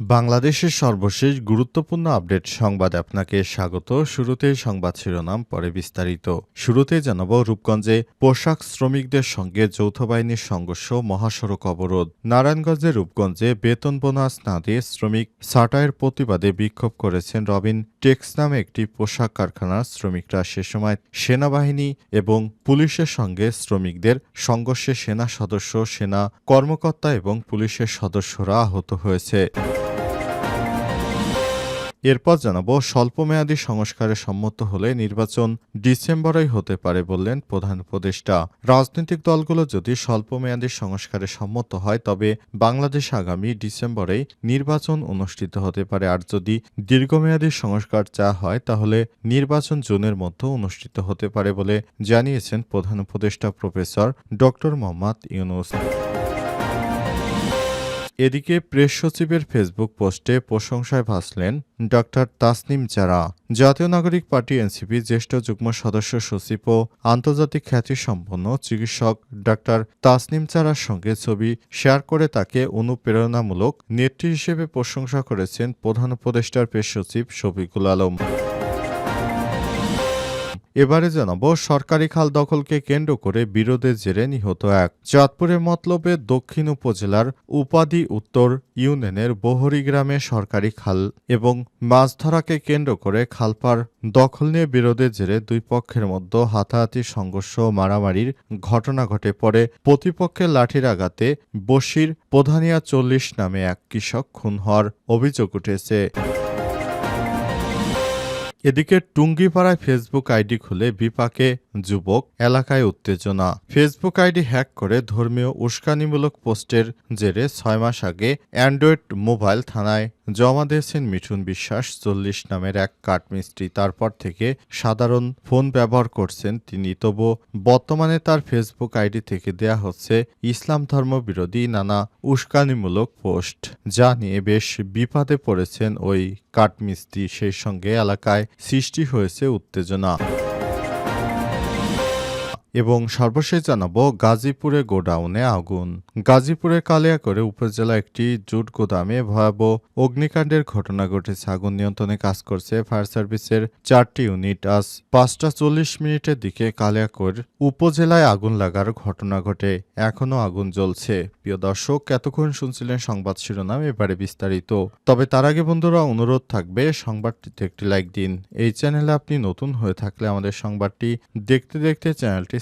বাংলাদেশের সর্বশেষ গুরুত্বপূর্ণ আপডেট সংবাদ আপনাকে স্বাগত। শুরুতে সংবাদ শিরোনাম, পরে বিস্তারিত। শুরুতে জানাব রূপগঞ্জে পোশাক শ্রমিকদের সঙ্গে যৌথ বাহিনীর সংঘর্ষ, মহাসড়ক অবরোধ। নারায়ণগঞ্জের রূপগঞ্জে বেতন বোনাস না দিয়ে শ্রমিক সাটায়ের প্রতিবাদে বিক্ষোভ করেছেন রবিন। টেক্স নামে একটি পোশাক কারখানার শ্রমিকরা সে সময় সেনাবাহিনী এবং পুলিশের সঙ্গে শ্রমিকদের সংঘর্ষে সেনা সদস্য, সেনা কর্মকর্তা এবং পুলিশের সদস্যরা আহত হয়েছে। এরপর জানাব, স্বল্পমেয়াদী সংস্কারে সম্মত হলে নির্বাচন ডিসেম্বরেই হতে পারে বললেন প্রধান উপদেষ্টা। রাজনৈতিক দলগুলো যদি স্বল্পমেয়াদী সংস্কারে সম্মত হয়, তবে বাংলাদেশ আগামী ডিসেম্বরেই নির্বাচন অনুষ্ঠিত হতে পারে। আর যদি দীর্ঘমেয়াদী সংস্কার চা হয়, তাহলে নির্বাচন জুনের মধ্যে অনুষ্ঠিত হতে পারে বলে জানিয়েছেন প্রধান উপদেষ্টা প্রফেসর ডক্টর মোহাম্মদ ইউনুস। এদিকে প্রেস সচিবের ফেসবুক পোস্টে প্রশংসায় ভাসলেন ডক্টর তাসনিম জারা। জাতীয় নাগরিক পার্টি এনসিপি জ্যেষ্ঠ যুগ্ম সদস্য সচিব ও আন্তর্জাতিক খ্যাতিসম্পন্ন চিকিৎসক ডক্টর তাসনিম চারার সঙ্গে ছবি শেয়ার করে তাকে অনুপ্রেরণামূলক নেত্রী হিসেবে প্রশংসা করেছেন প্রধান উপদেষ্টার প্রেস সচিব শফিকুল আলম। এবারে জানাব, সরকারি খাল দখলকে কেন্দ্র করে বিরোধের জেরে নিহত এক। চাঁদপুরের মতলবে দক্ষিণ উপজেলার উপাধি উত্তর ইউনিয়নের বহরি গ্রামে সরকারি খাল এবং মাছ ধরাকে কেন্দ্র করে খালপার দখল নিয়ে বিরোধের জেরে দুই পক্ষের মধ্যে হাতাহাতি সংঘর্ষ মারামারির ঘটনা ঘটে পরে প্রতিপক্ষের লাঠির আঘাতে বসির প্রধানিয়া চল্লিশ নামে এক কৃষক খুন হওয়ার অভিযোগ উঠেছে। এদিকে টুঙ্গিপাড়ায় ফেসবুক আইডি খুলে বিপাকে যুবক, এলাকায় উত্তেজনা। ফেসবুক আইডি হ্যাক করে ধর্মীয় উস্কানিমূলক পোস্টের জেরে ছয় মাস আগে অ্যান্ড্রয়েড মোবাইল থানায় জমা দিয়েছেন মিঠুন বিশ্বাস। চল্লিশ নামের এক কাঠমিস্ত্রি তারপর থেকে সাধারণ ফোন ব্যবহার করছেন তিনি। তবু বর্তমানে তার ফেসবুক আইডি থেকে দেয়া হচ্ছে ইসলাম ধর্ম বিরোধী নানা উস্কানিমূলক পোস্ট। যা নিয়ে বেশ বিপাদে পড়েছেন ওই কাঠমিস্ত্রি। সেই সঙ্গে এলাকায় সৃষ্টি হয়েছে উত্তেজনা। এবং সর্বশেষ জানাব গাজীপুরে গোডাউনে আগুন। গাজীপুরের কালিয়াকরে উপজেলা একটি জুট গোদামে ভয়াবহ অগ্নিকাণ্ডের ঘটনা ঘটেছে। আগুন নিয়ন্ত্রণে কাজ করছে ফায়ার সার্ভিসের চারটি ইউনিট। আজ পাঁচটা চল্লিশ মিনিটের দিকে কালিয়াকর উপজেলায় আগুন লাগার ঘটনা ঘটে। এখনও আগুন জ্বলছে। প্রিয় দর্শক, এতক্ষণ শুনছিলেন সংবাদ শিরোনাম, এবারে বিস্তারিত। তবে তার আগে বন্ধুরা, অনুরোধ থাকবে সংবাদটিতে একটি লাইক দিন। এই চ্যানেলে আপনি নতুন হয়ে থাকলে আমাদের সংবাদটি দেখতে দেখতে চ্যানেলটি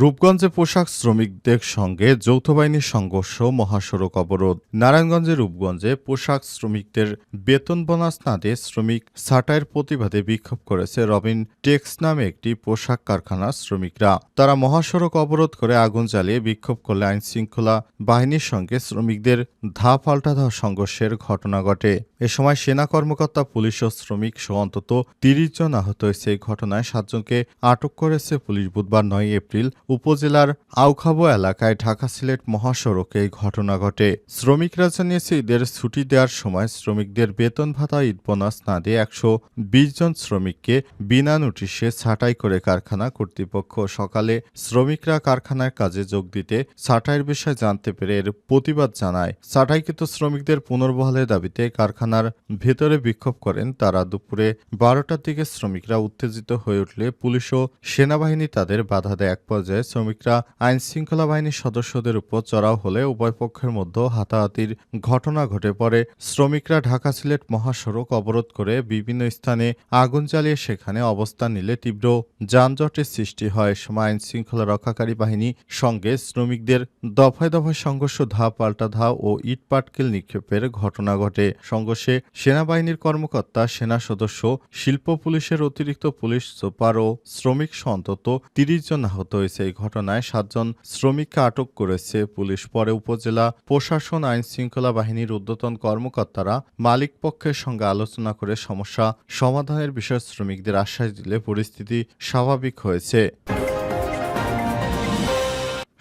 রূপগঞ্জে পোশাক শ্রমিকদের সঙ্গে যৌথ বাহিনীর সংঘর্ষ, মহাসড়ক অবরোধ। নারায়ণগঞ্জের রূপগঞ্জে পোশাক শ্রমিকদের বেতন বোনাস না দিয়ে শ্রমিক ছাঁটাইয়ের প্রতিবাদে বিক্ষোভ করেছে রবিন টেক্স নামে একটি পোশাক কারখানার শ্রমিকরা। তারা মহাসড়ক অবরোধ করে আগুন জ্বালিয়ে বিক্ষোভ করলে আইন শৃঙ্খলা বাহিনীর সঙ্গে শ্রমিকদের ধা পাল্টা ধা সংঘর্ষের ঘটনা ঘটে। এ সময় সেনা কর্মকর্তা, পুলিশ ও শ্রমিক সহ অন্তত তিরিশ জন আহত হয়েছে। এই ঘটনায় সাতজনকে আটক করেছে পুলিশ বুধবার নয় এপ্রিল উপজেলার আউখাবো এলাকায় ঢাকা সিলেট মহাসড়কে এই ঘটনা ঘটে। শ্রমিকরা জানিয়েছে, ঈদের ছুটি দেওয়ার সময় শ্রমিকদের বেতন ভাতা ঈদ বোনাস না দিয়ে একশো বিশ জন শ্রমিককে বিনা নোটিশে ছাঁটাই করে কারখানা কর্তৃপক্ষ। সকালে শ্রমিকরা কারখানার কাজে যোগ দিতে ছাঁটাইয়ের বিষয়ে জানতে পেরে এর প্রতিবাদ জানায়। ছাঁটাইকৃত শ্রমিকদের পুনর্বহালের দাবিতে কারখানার ভেতরে বিক্ষোভ করেন তারা। দুপুরে বারোটার দিকে শ্রমিকরা উত্তেজিত হয়ে উঠলে পুলিশ ও সেনাবাহিনী তাদের বাধা দেয়। এক পর্যায়ে শ্রমিকরা আইন শৃঙ্খলা বাহিনীর সদস্যদের উপর চড়াও হলে উভয় পক্ষের মধ্যে হাতাহাতির ঘটনা ঘটে পরে শ্রমিকরা ঢাকা সিলেট মহাসড়ক অবরোধ করে বিভিন্ন স্থানে আগুন জ্বালিয়ে সেখানে অবস্থান নিলে তীব্র যানজটের সৃষ্টি হয়। সময় আইন শৃঙ্খলা রক্ষাকারী বাহিনী সঙ্গে শ্রমিকদের দফায় দফায় সংঘর্ষ ধা পাল্টা ধা ও ইট পাটকেল নিক্ষেপের ঘটনা ঘটে। সংঘর্ষে সেনাবাহিনীর কর্মকর্তা, সেনা সদস্য, শিল্প পুলিশের অতিরিক্ত পুলিশ সুপার ও শ্রমিক অন্তত তিরিশ জন আহত হয়েছে। এই ঘটনায় সাতজন শ্রমিককে আটক করেছে পুলিশ। পরে উপজেলা প্রশাসন আইন শৃঙ্খলা বাহিনীর উদ্যতন কর্মকর্তারা মালিক পক্ষের সঙ্গে আলোচনা করে সমস্যা সমাধানের বিষয়ে শ্রমিকদের আশ্বাস দিলে পরিস্থিতি স্বাভাবিক হয়েছে।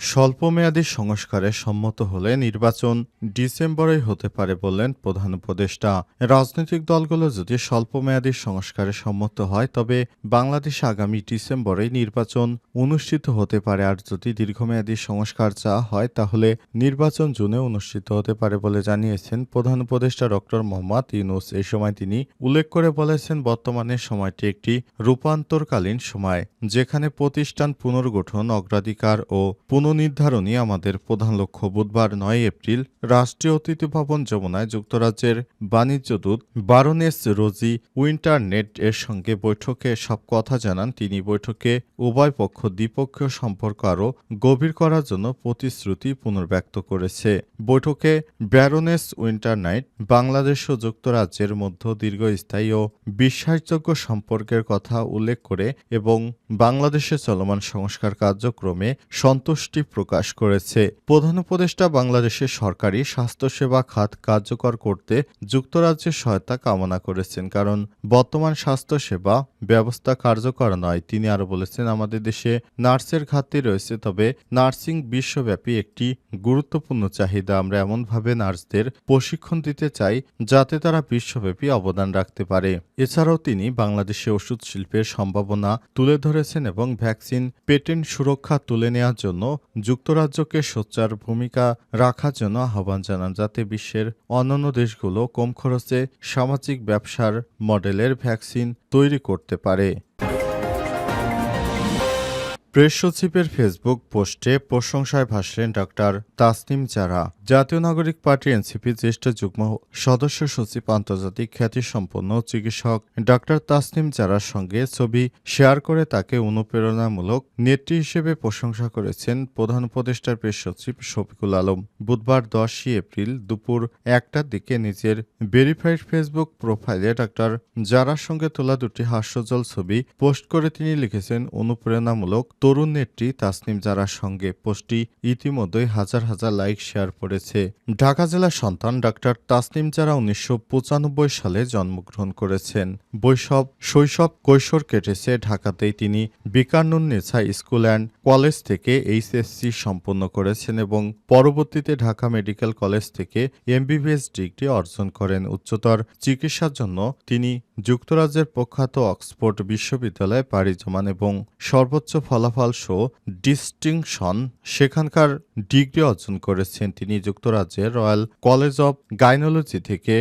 স্বল্পমেয়াদী সংস্কারে সম্মত হলে নির্বাচন ডিসেম্বরেই হতে পারে বললেন প্রধান উপদেষ্টা। রাজনৈতিক দলগুলো যদি স্বল্পমেয়াদী সংস্কারে সম্মত হয়, তবে বাংলাদেশে আগামী ডিসেম্বরেই নির্বাচন অনুষ্ঠিত হতে পারে। আর যদি দীর্ঘমেয়াদী সংস্কার চাওয়া হয়, তাহলে নির্বাচন জুনে অনুষ্ঠিত হতে পারে বলে জানিয়েছেন প্রধান উপদেষ্টা ডক্টর মোহাম্মদ ইউনুস। এই সময় তিনি উল্লেখ করে বলেছেন, বর্তমানে সময়টি একটি রূপান্তরকালীন সময়, যেখানে প্রতিষ্ঠান পুনর্গঠন, অগ্রাধিকার ও পুনর্নির্ধারণই আমাদের প্রধান লক্ষ্য। বুধবার নয় এপ্রিল রাষ্ট্রীয় অতিথি ভবন যমুনায় যুক্তরাজ্যের বাণিজ্য দূত বারোনেস রোজি উইন্টারনেট এর সঙ্গে বৈঠকে সব কথা জানান। তিনি বৈঠকে উভয় পক্ষ দ্বিপক্ষীয় সম্পর্ক আরও গভীর করার জন্য প্রতিশ্রুতি পুনর্ব্যক্ত করেছে। বৈঠকে ব্যারোনেস উইন্টারনাইট বাংলাদেশ ও যুক্তরাজ্যের মধ্যে দীর্ঘস্থায়ী ও বিশ্বাসযোগ্য সম্পর্কের কথা উল্লেখ করে এবং বাংলাদেশে চলমান সংস্কার কার্যক্রমে সন্তুষ্টি প্রকাশ করেছে। প্রধান উপদেষ্টা বাংলাদেশের সরকারি স্বাস্থ্যসেবা খাত কার্যকর করতে যুক্তরাজ্যের সহায়তা কামনা করেছেন। কারণ বর্তমান স্বাস্থ্যসেবা ব্যবস্থা কার্যকর নয়, তিনি আরও বলেছেন, আমাদের দেশে নার্সের ঘাটতি রয়েছে, তবে নার্সিং বিশ্বব্যাপী একটি গুরুত্বপূর্ণ চাহিদা। আমরা এমনভাবে নার্সদের প্রশিক্ষণ দিতে চাই যাতে তারা বিশ্বব্যাপী অবদান রাখতে পারে। এছাড়াও তিনি বাংলাদেশে ওষুধ শিল্পের সম্ভাবনা তুলে ধরেছেন এবং ভ্যাকসিন, পেটেন্ট সুরক্ষা তুলে নেওয়ার জন্য যুক্তরাজ্যকে সোচ্চার ভূমিকা রাখার জন্য আহ্বান জানান। যাতে বিশ্বের অন্যান্য দেশগুলো কম খরচে সামাজিক ব্যবসার মডেলের ভ্যাকসিন তৈরি করতে পারে। প্রেস সচিবের ফেসবুক পোস্টে প্রশংসায় ভাসলেন ডক্টর তাসনিম জারা। জাতীয় নাগরিক পার্টি এনসিপির জ্যেষ্ঠ যুগ্ম সদস্য সচিব আন্তর্জাতিক খ্যাতিসম্পন্ন চিকিৎসক ডক্টর তাসনিম জারার সঙ্গে ছবি শেয়ার করে তাকে অনুপ্রেরণামূলক নেত্রী হিসেবে প্রশংসা করেছেন প্রধান উপদেষ্টার প্রেস সচিব শফিকুল আলম। বুধবার দশই এপ্রিল দুপুর একটার দিকে নিজের ভেরিফাইড ফেসবুক প্রোফাইলে ডক্টর জারার সঙ্গে তোলা দুটি হাস্যজল ছবি পোস্ট করে তিনি লিখেছেন, অনুপ্রেরণামূলক তরুণ নেত্রী তাসনিম জারার সঙ্গে পোস্টটি ইতিমধ্যেই হাজার হাজার লাইক শেয়ার করেছে। ঢাকা জেলার সন্তান ডাক্তার তাসনিম জারা উনিশশো পঁচানব্বই সালে জন্মগ্রহণ করেছেন। বৈশব, শৈশব কৈশোর কেটেছে ঢাকাতেই তিনি বিকানুন নেছা স্কুল অ্যান্ড কলেজ থেকে এইচএসসি সম্পন্ন করেছেন এবং পরবর্তীতে ঢাকা মেডিকেল কলেজ থেকে এমবিবিএস ডিগ্রি অর্জন করেন। উচ্চতর চিকিৎসার জন্য তিনি যুক্তরাজ্যের প্রখ্যাত অক্সফোর্ড বিশ্ববিদ্যালয়ে পাড়ি জমান এবং সর্বোচ্চ ফলাফল শো ডিস্টিংশন সেখানকার ডিগ্রি অর্জন করেছেন তিনি যুক্তরাজ্যের রয়্যাল কলেজ অব গাইনোলজি থেকে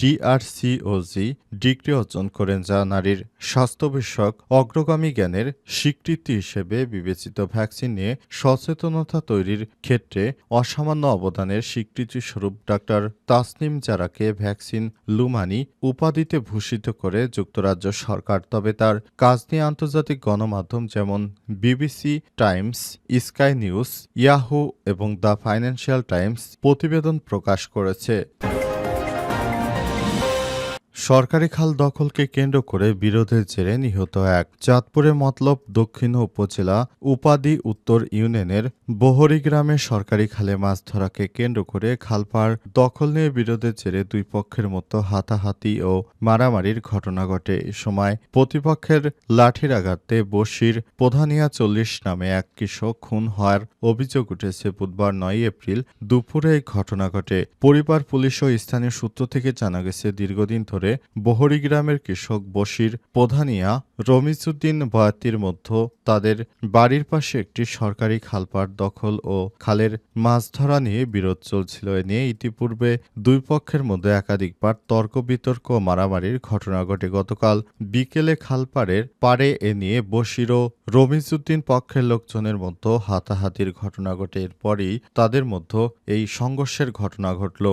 ডিআরসিওজি ডিগ্রি অর্জন করেন, যা নারীর স্বাস্থ্য বিষয়ক অগ্রগামী জ্ঞানের স্বীকৃতি হিসেবে বিবেচিত। ভ্যাকসিন নিয়ে সচেতনতা তৈরির ক্ষেত্রে অসামান্য অবদানের স্বীকৃতিস্বরূপ ডাক্তার তাসনিম জারাকে ভ্যাকসিন লুমানি উপাধিতে ভূষিত করে যুক্তরাজ্য সরকার, তবে তার কাজ নিয়ে আন্তর্জাতিক গণমাধ্যম যেমন BBC, Times, Sky News, Yahoo এবং দ্য ফাইন্যান্সিয়াল টাইমস প্রতিবেদন প্রকাশ করেছে। সরকারি খাল দখলকে কেন্দ্র করে বিরোধের জেরে নিহত এক চাঁদপুরে মতলব দক্ষিণ উপজেলা উপাদি উত্তর ইউনিয়নের বহরি গ্রামে সরকারি খালে মাছ ধরাকে কেন্দ্র করে খালপাড় দখল নিয়ে বিরোধের জেরে দুই পক্ষের মতো হাতাহাতি ও মারামারির ঘটনা ঘটে। এ সময় প্রতিপক্ষের লাঠির আঘাতে বসির প্রধানিয়া চল্লিশ নামে এক কৃষক খুন হওয়ার অভিযোগ উঠেছে বুধবার নয় এপ্রিল দুপুরে ঘটনা ঘটে। পরিবার, পুলিশ ও স্থানীয় সূত্র থেকে জানা গেছে, দীর্ঘদিন ধরে বহরি গ্রামের কৃষক বশির প্রধানিয়া রমিজুদ্দিন বয়াতির মধ্যে তাদের বাড়ির পাশে একটি সরকারি খালপাড় দখল ও খালের মাছ ধরা নিয়ে বিরোধ চলছিল। এ নিয়ে ইতিপূর্বে দুই পক্ষের মধ্যে একাধিকবার তর্ক বিতর্ক মারামারির ঘটনা ঘটে। গতকাল বিকেলে খালপাড়ের পাড়ে এ নিয়ে বশির ও রমিজুদ্দিন পক্ষের লোকজনের মধ্যে হাতাহাতির ঘটনা ঘটে। এরপরই তাদের মধ্যে এই সংঘর্ষের ঘটনা ঘটল।